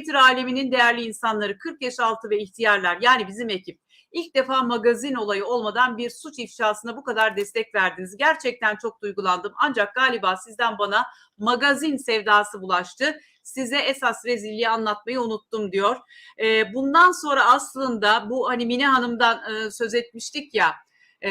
Twitter aleminin değerli insanları 40 yaş altı ve ihtiyarlar yani bizim ekip ilk defa magazin olayı olmadan bir suç ifşasına bu kadar destek verdiniz. Gerçekten çok duygulandım ancak galiba sizden bana magazin sevdası bulaştı. Size esas rezilliği anlatmayı unuttum diyor. Ee, bundan sonra aslında bu hani Mine Hanım'dan e, söz etmiştik ya e,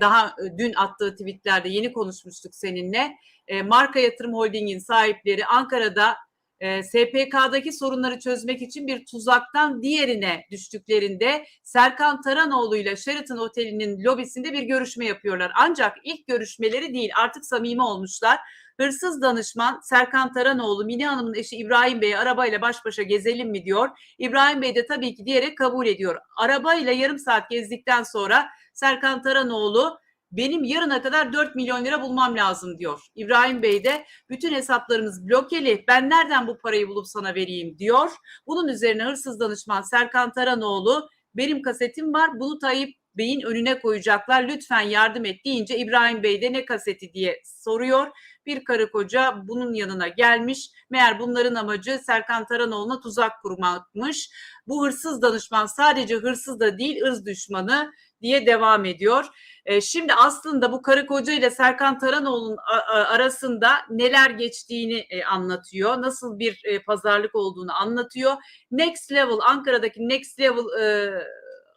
daha dün attığı tweetlerde yeni konuşmuştuk seninle. E, Marka Yatırım Holding'in sahipleri Ankara'da e, SPK'daki sorunları çözmek için bir tuzaktan diğerine düştüklerinde Serkan Taranoğlu ile Sheraton Oteli'nin lobisinde bir görüşme yapıyorlar. Ancak ilk görüşmeleri değil artık samimi olmuşlar. Hırsız danışman Serkan Taranoğlu Mine Hanım'ın eşi İbrahim Bey'e arabayla baş başa gezelim mi diyor. İbrahim Bey de tabii ki diyerek kabul ediyor. Arabayla yarım saat gezdikten sonra Serkan Taranoğlu benim yarına kadar 4 milyon lira bulmam lazım diyor. İbrahim Bey de bütün hesaplarımız blokeli ben nereden bu parayı bulup sana vereyim diyor. Bunun üzerine hırsız danışman Serkan Taranoğlu benim kasetim var bunu Tayyip Bey'in önüne koyacaklar lütfen yardım et deyince İbrahim Bey de ne kaseti diye soruyor. Bir karı koca bunun yanına gelmiş. Meğer bunların amacı Serkan Taranoğlu'na tuzak kurmakmış. Bu hırsız danışman sadece hırsız da değil ırz düşmanı diye devam ediyor. E, şimdi aslında bu karı koca ile Serkan Taranoğlu'nun arasında neler geçtiğini e, anlatıyor. Nasıl bir e, pazarlık olduğunu anlatıyor. Next Level Ankara'daki Next Level e,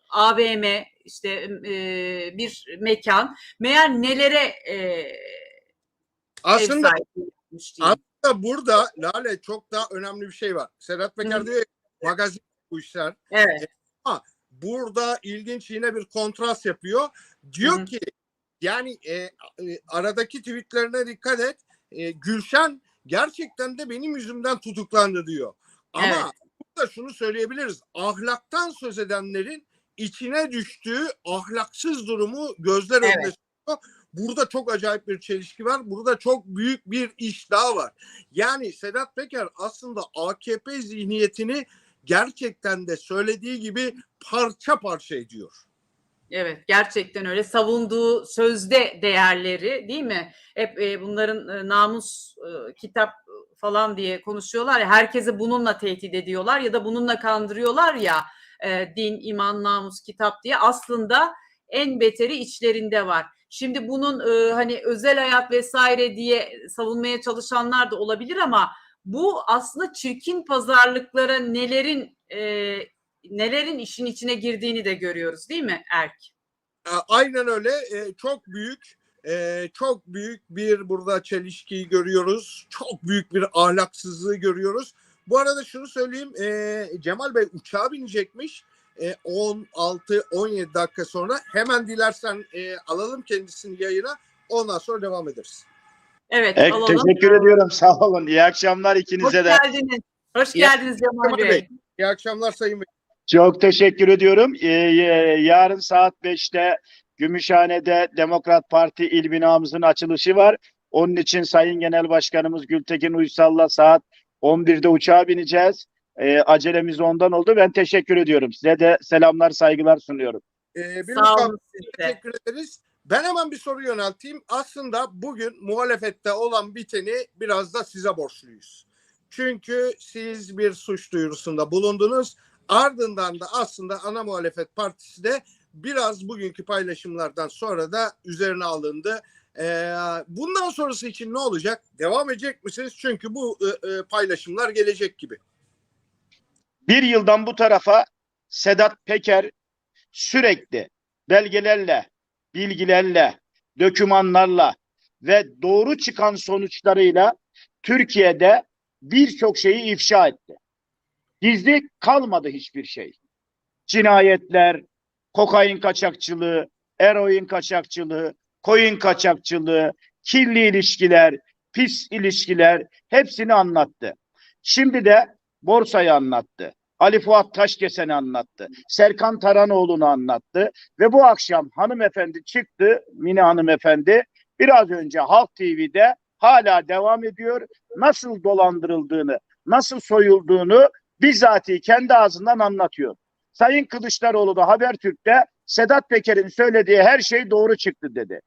AVM işte e, bir mekan. Meğer nelere e, Aslında, aslında burada Lale çok daha önemli bir şey var. Sedat Peker diyor magazin bu işler. Evet. Burada ilginç yine bir kontrast yapıyor. Diyor Hı hı. ki yani e, e, aradaki tweetlerine dikkat et. E, Gülşen gerçekten de benim yüzümden tutuklandı diyor. Ama Evet. burada şunu söyleyebiliriz. Ahlaktan söz edenlerin içine düştüğü ahlaksız durumu gözler Evet. önüne çıkıyor. Burada çok acayip bir çelişki var. Burada çok büyük bir iş daha var. Yani Sedat Peker aslında AKP zihniyetini gerçekten de söylediği gibi parça parça ediyor. Evet gerçekten öyle savunduğu sözde değerleri değil mi? Hep e, bunların e, namus e, kitap falan diye konuşuyorlar ya herkesi bununla tehdit ediyorlar ya da bununla kandırıyorlar ya e, din, iman, namus, kitap diye aslında en beteri içlerinde var. Şimdi bunun e, hani özel hayat vesaire diye savunmaya çalışanlar da olabilir ama bu aslında çirkin pazarlıklara nelerin e, nelerin işin içine girdiğini de görüyoruz değil mi Erk? Aynen öyle. E, Çok büyük e, çok büyük bir burada çelişkiyi görüyoruz. Çok büyük bir ahlaksızlığı görüyoruz. Bu arada şunu söyleyeyim. e, Cemal Bey uçağa binecekmiş. E, 16-17 dakika sonra hemen dilersen e, alalım kendisini yayına. Ondan sonra devam ederiz. Evet Evet, alalım. teşekkür ediyorum. Sağ olun. İyi akşamlar Hoş ikinize de. geldiniz. Hoş geldiniz Cemal Cemal Bey. Bey. İyi akşamlar Sayın Bey. Çok teşekkür ediyorum. Ee, yarın saat 5'te Gümüşhane'de Demokrat Parti il binamızın açılışı var. Onun için Sayın Genel Başkanımız Gültekin Uysal'la saat 11'de uçağa bineceğiz. Ee, acelemiz ondan oldu. Ben teşekkür ediyorum. Size de selamlar, saygılar sunuyorum. E, bir Sağ olun. Teşekkür ederiz. Ben hemen bir soru yönelteyim. Aslında bugün muhalefette olan biteni biraz da size borçluyuz. Çünkü siz bir suç duyurusunda bulundunuz. Ardından da aslında ana muhalefet partisi de biraz bugünkü paylaşımlardan sonra da üzerine alındı. Ee, bundan sonrası için ne olacak? Devam edecek misiniz? Çünkü bu e, e, paylaşımlar gelecek gibi. Bir yıldan bu tarafa Sedat Peker sürekli belgelerle, bilgilerle, dokümanlarla ve doğru çıkan sonuçlarıyla Türkiye'de birçok şeyi ifşa etti. Gizli kalmadı hiçbir şey. Cinayetler, kokain kaçakçılığı, eroin kaçakçılığı, koyun kaçakçılığı, kirli ilişkiler, pis ilişkiler hepsini anlattı. Şimdi de borsayı anlattı. Ali Fuat Taşkesen'i anlattı. Serkan Taranoğlu'nu anlattı. Ve bu akşam hanımefendi çıktı, Mine hanımefendi biraz önce Halk TV'de hala devam ediyor. Nasıl dolandırıldığını, nasıl soyulduğunu bizzati kendi ağzından anlatıyor. Sayın Kılıçdaroğlu da Habertürk'te Sedat Peker'in söylediği her şey doğru çıktı dedi.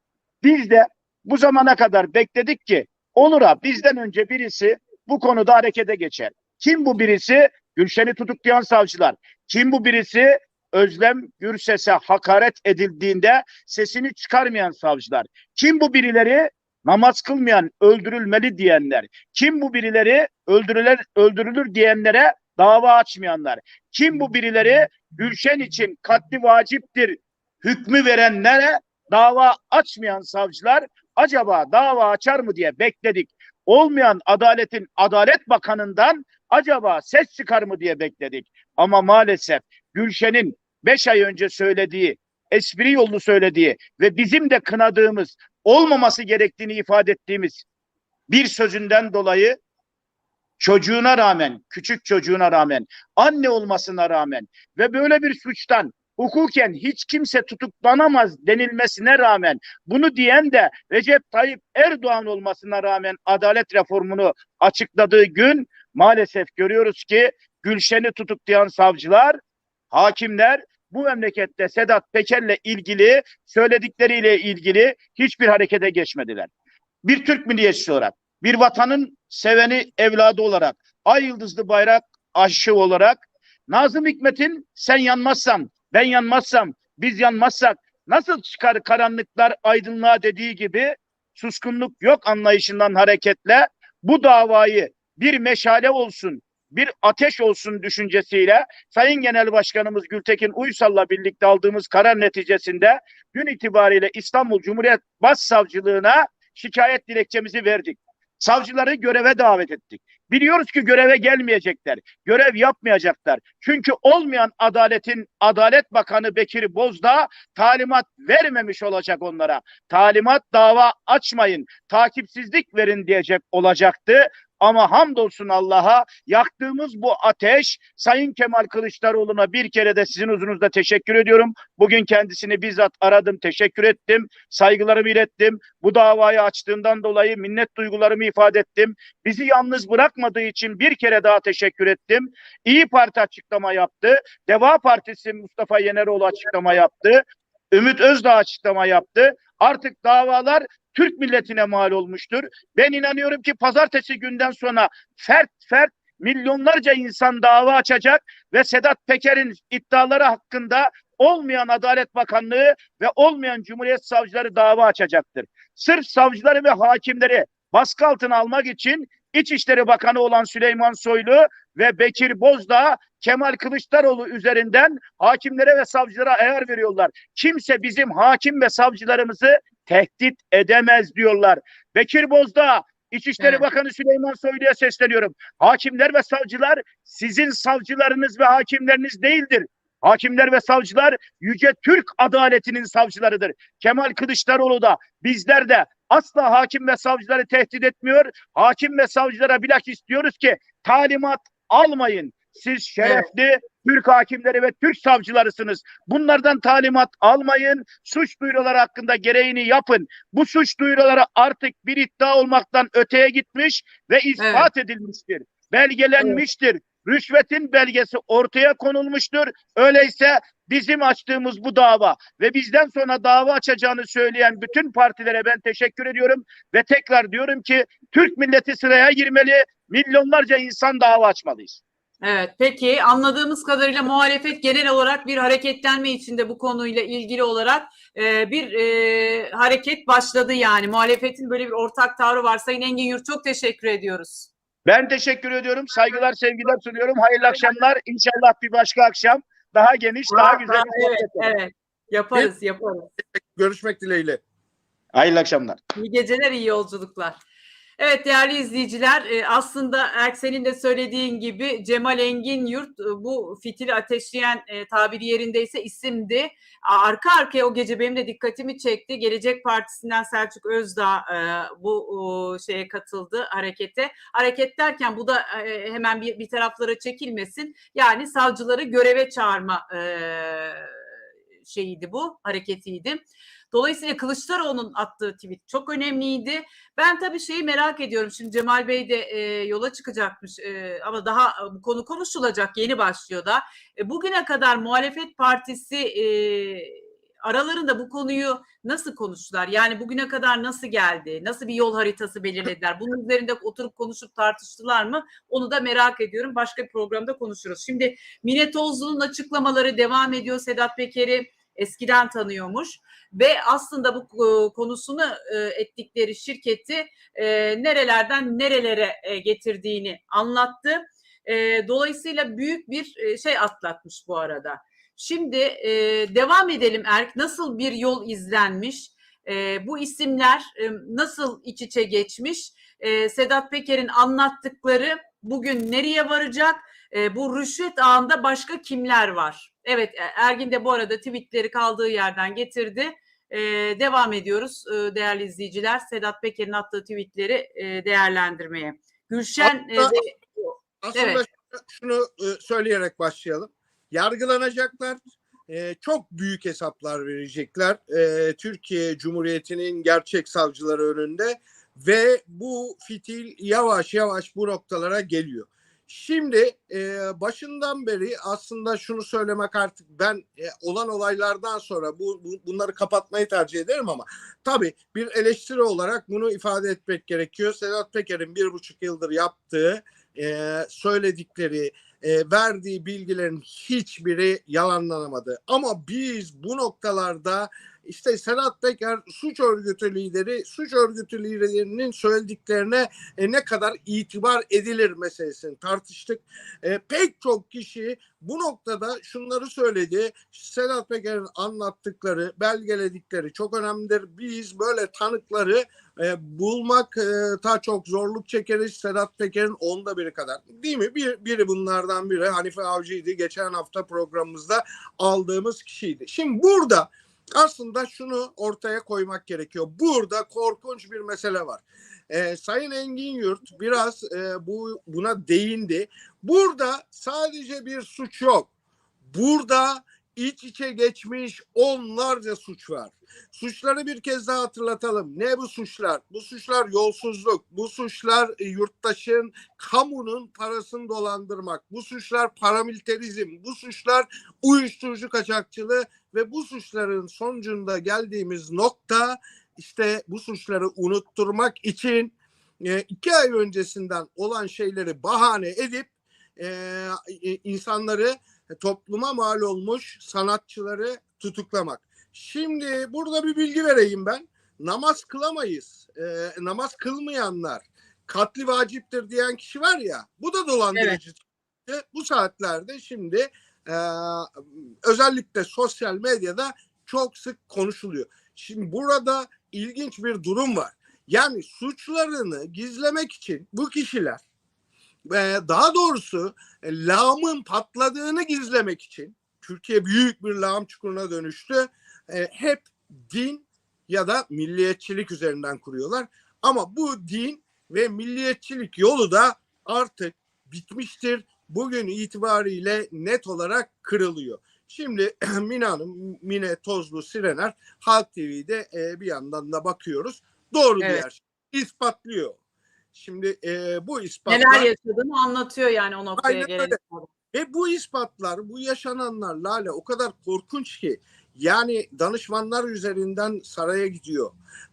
Biz de bu zamana kadar bekledik ki olur ha bizden önce birisi bu konuda harekete geçer. Kim bu birisi? Gülşen'i tutuklayan savcılar. Kim bu birisi? Özlem Gürses'e hakaret edildiğinde sesini çıkarmayan savcılar. Kim bu birileri? Namaz kılmayan, öldürülmeli diyenler. Kim bu birileri? Öldürülür, öldürülür diyenlere dava açmayanlar. Kim bu birileri? Gülşen için katli vaciptir hükmü verenlere dava açmayan savcılar acaba dava açar mı diye bekledik. Olmayan adaletin Adalet Bakanı'ndan acaba ses çıkar mı diye bekledik. Ama maalesef Gülşen'in beş ay önce söylediği, espri yollu söylediği ve bizim de kınadığımız, olmaması gerektiğini ifade ettiğimiz bir sözünden dolayı çocuğuna rağmen, küçük çocuğuna rağmen, anne olmasına rağmen ve böyle bir suçtan hukuken hiç kimse tutuklanamaz denilmesine rağmen bunu diyen de Recep Tayyip Erdoğan olmasına rağmen adalet reformunu açıkladığı gün maalesef görüyoruz ki Gülşen'i tutuklayan savcılar, hakimler bu memlekette Sedat Peker'le ilgili söyledikleriyle ilgili hiçbir harekete geçmediler. Bir Türk milliyetçisi olarak, bir vatanın seveni evladı olarak, ay yıldızlı bayrak aşığı olarak Nazım Hikmet'in sen yanmazsan, ben yanmazsam, biz yanmazsak nasıl çıkar karanlıklar aydınlığa dediği gibi suskunluk yok anlayışından hareketle bu davayı bir meşale olsun, bir ateş olsun düşüncesiyle Sayın Genel Başkanımız Gültekin Uysal'la birlikte aldığımız karar neticesinde gün itibariyle İstanbul Cumhuriyet Başsavcılığına şikayet dilekçemizi verdik. Savcıları göreve davet ettik. Biliyoruz ki göreve gelmeyecekler. Görev yapmayacaklar. Çünkü olmayan adaletin Adalet Bakanı Bekir Bozdağ talimat vermemiş olacak onlara. Talimat dava açmayın, takipsizlik verin diyecek olacaktı. Ama hamdolsun Allah'a yaktığımız bu ateş Sayın Kemal Kılıçdaroğlu'na bir kere de sizin huzurunuzda teşekkür ediyorum. Bugün kendisini bizzat aradım, teşekkür ettim, saygılarımı ilettim. Bu davayı açtığından dolayı minnet duygularımı ifade ettim. Bizi yalnız bırakmadığı için bir kere daha teşekkür ettim. İyi Parti açıklama yaptı. Deva Partisi Mustafa Yeneroğlu açıklama yaptı. Ümit Özdağ açıklama yaptı. Artık davalar Türk milletine mal olmuştur. Ben inanıyorum ki pazartesi günden sonra fert fert milyonlarca insan dava açacak ve Sedat Peker'in iddiaları hakkında olmayan Adalet Bakanlığı ve olmayan Cumhuriyet Savcıları dava açacaktır. Sırf savcıları ve hakimleri baskı altına almak için İçişleri Bakanı olan Süleyman Soylu ve Bekir Bozdağ Kemal Kılıçdaroğlu üzerinden hakimlere ve savcılara ayar veriyorlar. Kimse bizim hakim ve savcılarımızı tehdit edemez diyorlar. Bekir Bozdağ, İçişleri Evet. Bakanı Süleyman Soylu'ya sesleniyorum. Hakimler ve savcılar sizin savcılarınız ve hakimleriniz değildir. Hakimler ve savcılar yüce Türk adaletinin savcılarıdır. Kemal Kılıçdaroğlu da bizler de asla hakim ve savcıları tehdit etmiyor. Hakim ve savcılara bilakis diyoruz ki talimat almayın. Siz şerefli Türk hakimleri ve Türk savcılarısınız. Bunlardan talimat almayın. Suç duyuruları hakkında gereğini yapın. Bu suç duyuruları artık bir iddia olmaktan öteye gitmiş ve ispat edilmiştir. Belgelenmiştir. Rüşvetin belgesi ortaya konulmuştur. Öyleyse bizim açtığımız bu dava ve bizden sonra dava açacağını söyleyen bütün partilere ben teşekkür ediyorum ve tekrar diyorum ki Türk milleti sıraya girmeli. Milyonlarca insan dava açmalıyız. Evet, peki anladığımız kadarıyla muhalefet genel olarak bir hareketlenme içinde bu konuyla ilgili olarak e, bir e, hareket başladı yani. Muhalefetin böyle bir ortak tavrı var. Sayın Engin Yurt çok teşekkür ediyoruz. Ben teşekkür ediyorum. Saygılar, sevgiler sunuyorum. Hayırlı akşamlar. İnşallah bir başka akşam daha geniş, daha güzel bir Evet, sohbet olur. evet. Yaparız, yaparız. Görüşmek dileğiyle. Hayırlı akşamlar. İyi geceler, iyi yolculuklar. Evet değerli izleyiciler e, aslında Erksen'in de söylediğin gibi Cemal Engin Yurt e, bu fitili ateşleyen e, tabiri yerindeyse isimdi. Arka arkaya o gece benim de dikkatimi çekti. Gelecek Partisi'nden Selçuk Özdağ bu şeye katıldı harekete. Hareket derken bu da hemen bir, bir taraflara çekilmesin. Yani savcıları göreve çağırma şeyiydi bu hareketiydi. Dolayısıyla Kılıçdaroğlu'nun attığı tweet çok önemliydi. Ben tabii şeyi merak ediyorum. Şimdi Cemal Bey de e, yola çıkacakmış e, ama daha e, bu konu konuşulacak yeni başlıyor da. E, bugüne kadar muhalefet partisi e, aralarında bu konuyu nasıl konuştular? Yani bugüne kadar nasıl geldi? Nasıl bir yol haritası belirlediler? Bunun üzerinde oturup konuşup tartıştılar mı? Onu da merak ediyorum. Başka bir programda konuşuruz. Şimdi Mine Tozlu'nun açıklamaları devam ediyor. Sedat Peker'i eskiden tanıyormuş ve aslında bu e, konusunu e, ettikleri şirketi e, nerelerden nerelere getirdiğini anlattı. Dolayısıyla büyük bir şey atlatmış bu arada. Şimdi devam edelim Erk. Nasıl bir yol izlenmiş? Bu isimler nasıl iç içe geçmiş? Sedat Peker'in anlattıkları bugün nereye varacak? Bu rüşvet ağında başka kimler var? Evet e, Ergin de bu arada tweetleri kaldığı yerden getirdi. E, devam ediyoruz e, değerli izleyiciler. Sedat Peker'in attığı tweetleri e, değerlendirmeye. Gülşen e, Hatta- ve- Aslında Evet. şunu e, söyleyerek başlayalım. Yargılanacaklar. e, çok büyük hesaplar verecekler. e, Türkiye Cumhuriyeti'nin gerçek savcıları önünde ve bu fitil yavaş yavaş bu noktalara geliyor. Şimdi e, başından beri aslında şunu söylemek artık ben e, olan olaylardan sonra bu, bu bunları kapatmayı tercih ederim ama tabii bir eleştiri olarak bunu ifade etmek gerekiyor. Sedat Peker'in bir buçuk yıldır yaptığı e, söyledikleri, e, verdiği bilgilerin hiçbiri yalanlanamadı. Ama biz bu noktalarda işte Sedat Peker suç örgütü lideri, suç örgütü liderinin söylediklerine e, ne kadar itibar edilir meselesini tartıştık. E, pek çok kişi bu noktada şunları söyledi. Sedat Peker'in anlattıkları, belgeledikleri çok önemlidir. Biz böyle tanıkları e, bulmak e, daha çok zorluk çekeriz. Sedat Peker'in onda biri kadar. Değil mi? Bir, biri bunlardan biri. Hanife Avcı'ydı. Geçen hafta programımızda aldığımız kişiydi. Şimdi burada aslında şunu ortaya koymak gerekiyor. Burada korkunç bir mesele var. E, Sayın Engin Yurt biraz e, bu buna değindi. Burada sadece bir suç yok. Burada iç içe geçmiş onlarca suç var. Suçları bir kez daha hatırlatalım. Ne bu suçlar? Bu suçlar yolsuzluk, bu suçlar e, yurttaşın, kamunun parasını dolandırmak, bu suçlar paramiliterizm, bu suçlar uyuşturucu kaçakçılığı ve bu suçların sonucunda geldiğimiz nokta işte bu suçları unutturmak için e, iki ay öncesinden olan şeyleri bahane edip e, insanları topluma mal olmuş sanatçıları tutuklamak. Şimdi burada bir bilgi vereyim ben. Namaz kılamayız. E, namaz kılmayanlar katli vaciptir diyen kişi var ya bu da dolandırıcı. Bu saatlerde şimdi e, özellikle sosyal medyada çok sık konuşuluyor. Şimdi burada ilginç bir durum var. Yani suçlarını gizlemek için bu kişiler e, daha doğrusu e, lağımın patladığını gizlemek için Türkiye büyük bir lağım çukuruna dönüştü. E, hep din ya da milliyetçilik üzerinden kuruyorlar. Ama bu din ve milliyetçilik yolu da artık bitmiştir. Bugün itibariyle net olarak kırılıyor. Şimdi Mine Hanım, Mine Tozlu Sirener Halk TV'de e, bir yandan da bakıyoruz. Doğru Evet. şey. ispatlıyor. Şimdi e, bu ispatlar neler yaşadığını anlatıyor yani o noktaya gelene ve bu ispatlar, bu yaşananlar Lale o kadar korkunç ki yani danışmanlar üzerinden saraya gidiyor.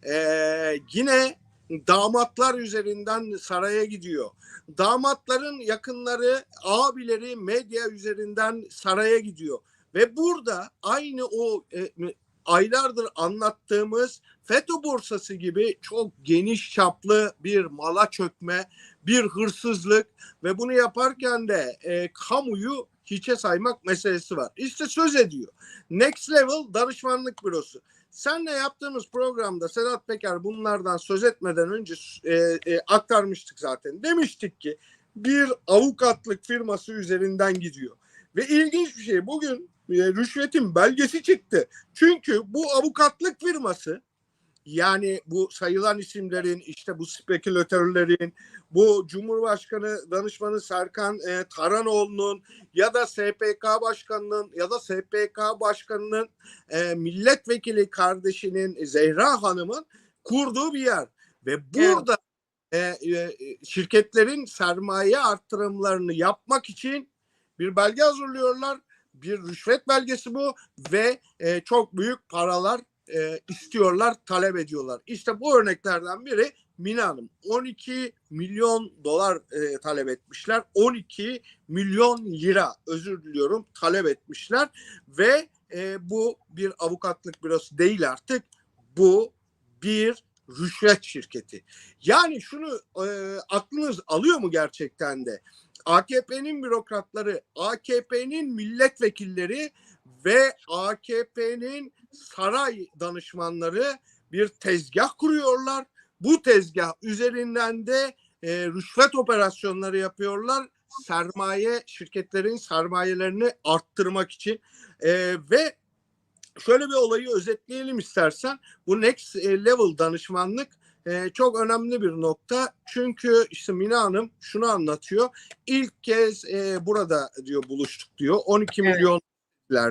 Ee, yine damatlar üzerinden saraya gidiyor. Damatların yakınları, abileri medya üzerinden saraya gidiyor. Ve burada aynı o e, aylardır anlattığımız FETÖ borsası gibi çok geniş çaplı bir mala çökme, bir hırsızlık ve bunu yaparken de e, kamuyu hiçe saymak meselesi var. İşte söz ediyor. Next Level Danışmanlık Bürosu. Senle yaptığımız programda Sedat Peker bunlardan söz etmeden önce e, e, aktarmıştık zaten. Demiştik ki bir avukatlık firması üzerinden gidiyor. Ve ilginç bir şey bugün e, rüşvetin belgesi çıktı. Çünkü bu avukatlık firması yani bu sayılan isimlerin işte bu spekülatörlerin bu Cumhurbaşkanı danışmanı Serkan e, Taranoğlu'nun ya da SPK başkanının ya da SPK başkanının e, milletvekili kardeşinin Zehra Hanım'ın kurduğu bir yer ve burada e, e, şirketlerin sermaye arttırımlarını yapmak için bir belge hazırlıyorlar. bir rüşvet belgesi bu ve e, çok büyük paralar e, istiyorlar, talep ediyorlar. İşte bu örneklerden biri Mina Hanım. 12 milyon dolar e, talep etmişler. 12 milyon lira özür diliyorum talep etmişler ve e, bu bir avukatlık bürosu değil artık. Bu bir rüşvet şirketi. Yani şunu e, aklınız alıyor mu gerçekten de? AKP'nin bürokratları, AKP'nin milletvekilleri ve AKP'nin saray danışmanları bir tezgah kuruyorlar. Bu tezgah üzerinden de e, rüşvet operasyonları yapıyorlar. Sermaye şirketlerin sermayelerini arttırmak için E, ve şöyle bir olayı özetleyelim istersen. Bu next e, level danışmanlık e, çok önemli bir nokta. Çünkü işte Mina Hanım şunu anlatıyor. İlk kez e, burada diyor buluştuk diyor. 12 Evet. milyon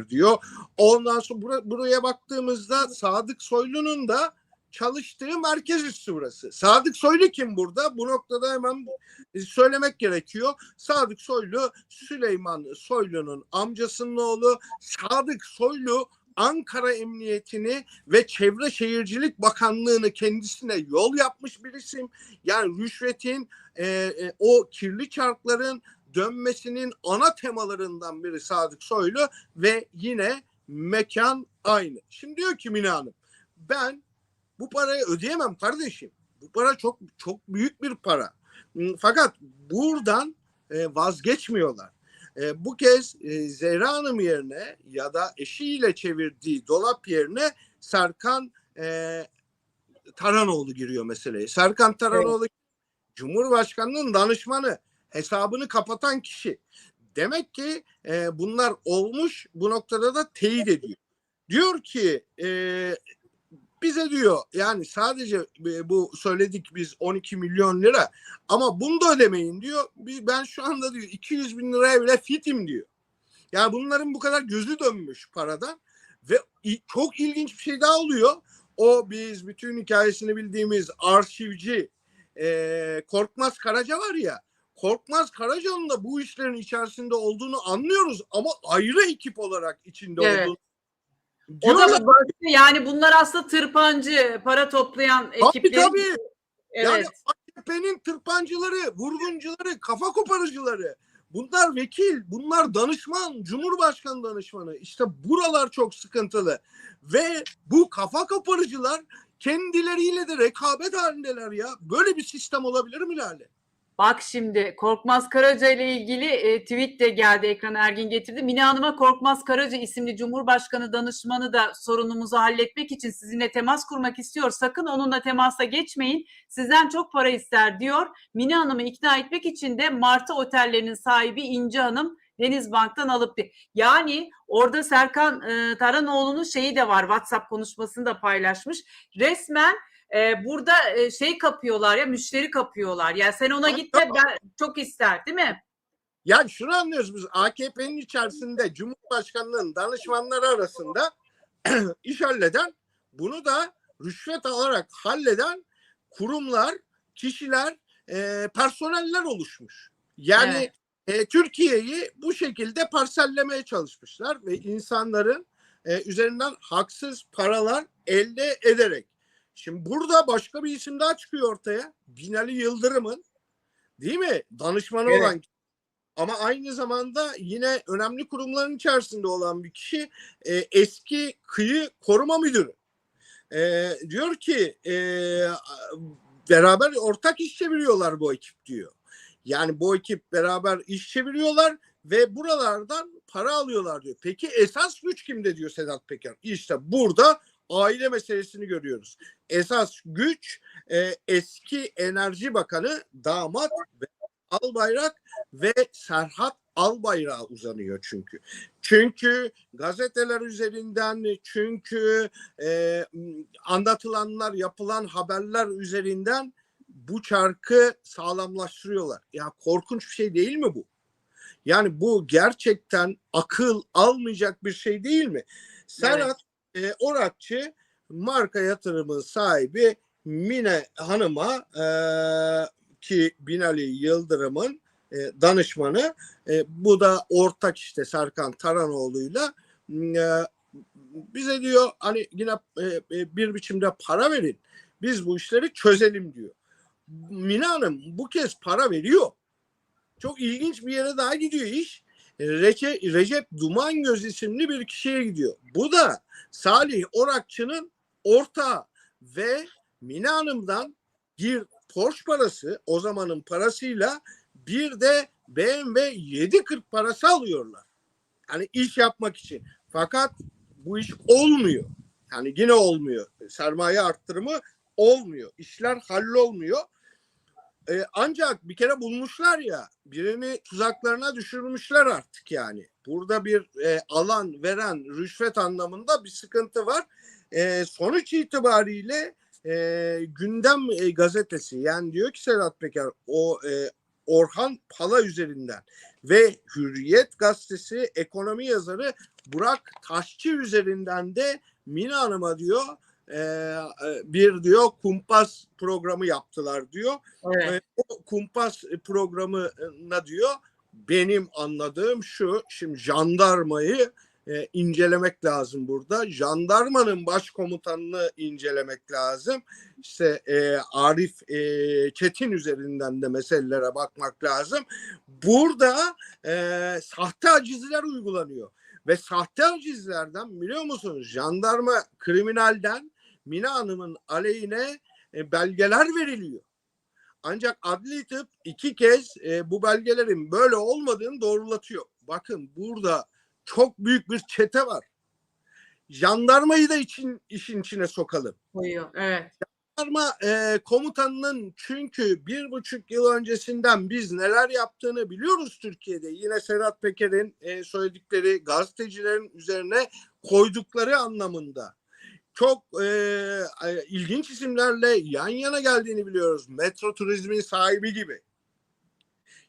diyor. Ondan sonra bura- buraya baktığımızda Sadık Soylu'nun da çalıştığı merkez üssü burası. Sadık Soylu kim burada? Bu noktada hemen e, söylemek gerekiyor. Sadık Soylu Süleyman Soylu'nun amcasının oğlu. Sadık Soylu Ankara Emniyetini ve Çevre Şehircilik Bakanlığı'nı kendisine yol yapmış bir isim. Yani rüşvetin e, e, o kirli çarkların dönmesinin ana temalarından biri Sadık Soylu ve yine mekan aynı. Şimdi diyor ki Mina Hanım ben bu parayı ödeyemem kardeşim. Bu para çok çok büyük bir para. Fakat buradan e, vazgeçmiyorlar. E, bu kez e, Zehra Hanım yerine ya da eşiyle çevirdiği dolap yerine Serkan e, Taranoğlu giriyor meseleye. Serkan Taranoğlu Cumhurbaşkanının danışmanı hesabını kapatan kişi. Demek ki e, bunlar olmuş bu noktada da teyit ediyor. Diyor ki e, bize diyor yani sadece e, bu söyledik biz 12 milyon lira ama bunu da ödemeyin diyor. Ben şu anda diyor 200 bin liraya bile fitim diyor. Yani bunların bu kadar gözü dönmüş paradan ve çok ilginç bir şey daha oluyor. O biz bütün hikayesini bildiğimiz arşivci e, Korkmaz Karaca var ya Korkmaz Karaca'nın da bu işlerin içerisinde olduğunu anlıyoruz ama ayrı ekip olarak içinde Evet. olduğunu. O da başka yani bunlar aslında tırpancı, para toplayan tabii ekipler. tabii. Yani Evet. AKP'nin tırpancıları, vurguncuları, kafa koparıcıları. Bunlar vekil, bunlar danışman, Cumhurbaşkanı danışmanı. İşte buralar çok sıkıntılı. Ve bu kafa koparıcılar kendileriyle de rekabet halindeler ya. Böyle bir sistem olabilir mi Lale? Bak şimdi Korkmaz Karaca ile ilgili e, tweet de geldi ekrana Ergin getirdi. Mine Hanım'a Korkmaz Karaca isimli Cumhurbaşkanı danışmanı da sorunumuzu halletmek için sizinle temas kurmak istiyor. Sakın onunla temasa geçmeyin. Sizden çok para ister diyor. Mine Hanım'ı ikna etmek için de Martı Otellerinin sahibi İnci Hanım Denizbank'tan alıp yani orada Serkan e, Taranoğlu'nun şeyi de var WhatsApp konuşmasını da paylaşmış. Resmen e, burada e, şey kapıyorlar ya müşteri kapıyorlar. Yani sen ona git de ben çok ister değil mi? Yani şunu anlıyoruz biz AKP'nin içerisinde Cumhurbaşkanlığının danışmanları arasında iş halleden bunu da rüşvet alarak halleden kurumlar, kişiler, e, personeller oluşmuş. Yani e, Türkiye'yi bu şekilde parsellemeye çalışmışlar ve insanların e, üzerinden haksız paralar elde ederek. Şimdi burada başka bir isim daha çıkıyor ortaya. Binali Yıldırım'ın değil mi? Danışmanı Evet. olan ama aynı zamanda yine önemli kurumların içerisinde olan bir kişi e, eski kıyı koruma müdürü. E, diyor ki e, beraber ortak iş çeviriyorlar bu ekip diyor. Yani bu ekip beraber iş çeviriyorlar ve buralardan para alıyorlar diyor. Peki esas güç kimde diyor Sedat Peker. İşte burada aile meselesini görüyoruz. Esas güç e, eski Enerji Bakanı damat ve Albayrak ve Serhat Albayrak'a uzanıyor çünkü. Çünkü gazeteler üzerinden çünkü e, anlatılanlar yapılan haberler üzerinden bu çarkı sağlamlaştırıyorlar. Ya korkunç bir şey değil mi bu? Yani bu gerçekten akıl almayacak bir şey değil mi? Serhat e, Orakçı marka yatırımın sahibi Mine Hanım'a e, ki Binali Yıldırım'ın e, danışmanı. E, bu da ortak işte Serkan Taranoğlu'yla e, bize diyor hani yine e, e, bir biçimde para verin. Biz bu işleri çözelim diyor. Mina Hanım bu kez para veriyor. Çok ilginç bir yere daha gidiyor iş. E, Recep, Recep Dumangöz isimli bir kişiye gidiyor. Bu da Salih Orakçı'nın ortağı ve Mina Hanım'dan bir Porsche parası o zamanın parasıyla bir de BMW 740 parası alıyorlar. Hani iş yapmak için. Fakat bu iş olmuyor. Yani yine olmuyor. Sermaye arttırımı olmuyor. İşler hallolmuyor. Ee, ancak bir kere bulmuşlar ya birini tuzaklarına düşürmüşler artık yani. Burada bir e, alan veren rüşvet anlamında bir sıkıntı var. E, sonuç itibariyle e, gündem e, gazetesi yani diyor ki Sedat Peker o e, Orhan Pala üzerinden ve Hürriyet gazetesi ekonomi yazarı Burak Taşçı üzerinden de Mina Hanım'a diyor e, e, bir diyor kumpas programı yaptılar diyor. Evet. E, o kumpas programına diyor benim anladığım şu şimdi jandarmayı e, incelemek lazım burada. Jandarmanın başkomutanını incelemek lazım. İşte e, Arif e, Çetin üzerinden de meselelere bakmak lazım. Burada e, sahte acizler uygulanıyor. Ve sahte acizlerden biliyor musunuz jandarma kriminalden Mina Hanım'ın aleyhine e, belgeler veriliyor. Ancak adli tıp iki kez e, bu belgelerin böyle olmadığını doğrulatıyor. Bakın burada çok büyük bir çete var. Jandarmayı da için işin içine sokalım. Koyuyor. Evet. Jandarma e, komutanının çünkü bir buçuk yıl öncesinden biz neler yaptığını biliyoruz Türkiye'de. Yine Serhat Peker'in e, söyledikleri gazetecilerin üzerine koydukları anlamında çok e, ilginç isimlerle yan yana geldiğini biliyoruz. Metro turizmin sahibi gibi.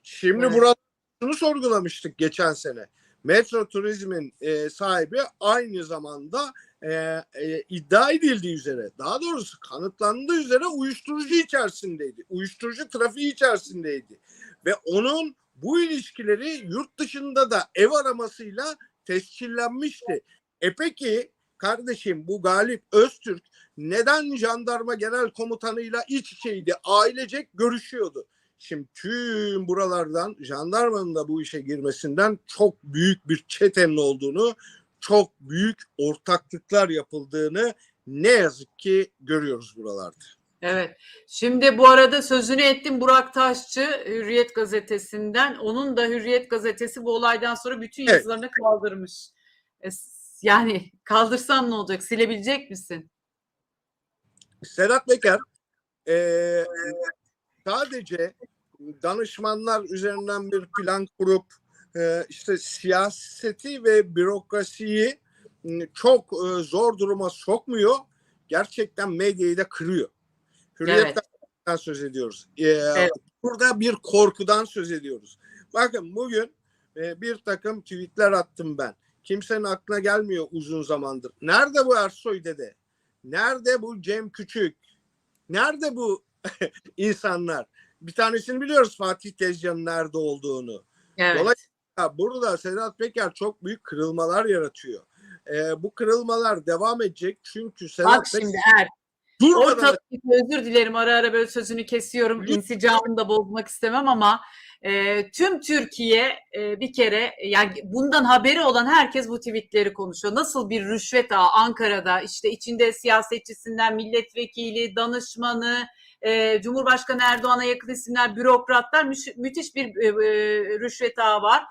Şimdi Evet. burada şunu sorgulamıştık geçen sene. Metro turizmin e, sahibi aynı zamanda e, e, iddia edildiği üzere daha doğrusu kanıtlandığı üzere uyuşturucu içerisindeydi. Uyuşturucu trafiği içerisindeydi. Ve onun bu ilişkileri yurt dışında da ev aramasıyla tescillenmişti. E peki kardeşim bu Galip Öztürk neden jandarma genel komutanıyla iç içeydi? Ailecek görüşüyordu. Şimdi tüm buralardan jandarmanın da bu işe girmesinden çok büyük bir çetenin olduğunu, çok büyük ortaklıklar yapıldığını ne yazık ki görüyoruz buralarda. Evet. Şimdi bu arada sözünü ettim Burak Taşçı Hürriyet gazetesinden. Onun da Hürriyet gazetesi bu olaydan sonra bütün Evet. yazılarını kaldırmış. E, Yani kaldırsan ne olacak? Silebilecek misin? Sedat Peker eee, sadece danışmanlar üzerinden bir plan kurup eee, işte siyaseti ve bürokrasiyi çok eee, zor duruma sokmuyor. Gerçekten medyayı da kırıyor. Hürriyetten söz ediyoruz. Eee, Evet. Burada bir korkudan söz ediyoruz. Bakın bugün eee, bir takım tweetler attım ben. Kimsenin aklına gelmiyor uzun zamandır. Nerede bu Ersoy dede? Nerede bu Cem Küçük? Nerede bu insanlar? Bir tanesini biliyoruz Fatih Tezcan'ın nerede olduğunu. Evet. Dolayısıyla burada Sedat Peker çok büyük kırılmalar yaratıyor. Ee, bu kırılmalar devam edecek çünkü Sedat Bak Peker şimdi Er, durmadan ortalık özür dilerim ara ara böyle sözünü kesiyorum. İnsicamını da bozmak istemem ama e, tüm Türkiye e, bir kere yani bundan haberi olan herkes bu tweetleri konuşuyor. Nasıl bir rüşvet ağı Ankara'da işte içinde siyasetçisinden milletvekili, danışmanı, e, Cumhurbaşkanı Erdoğan'a yakın isimler, bürokratlar müş- müthiş bir e, rüşvet ağı var.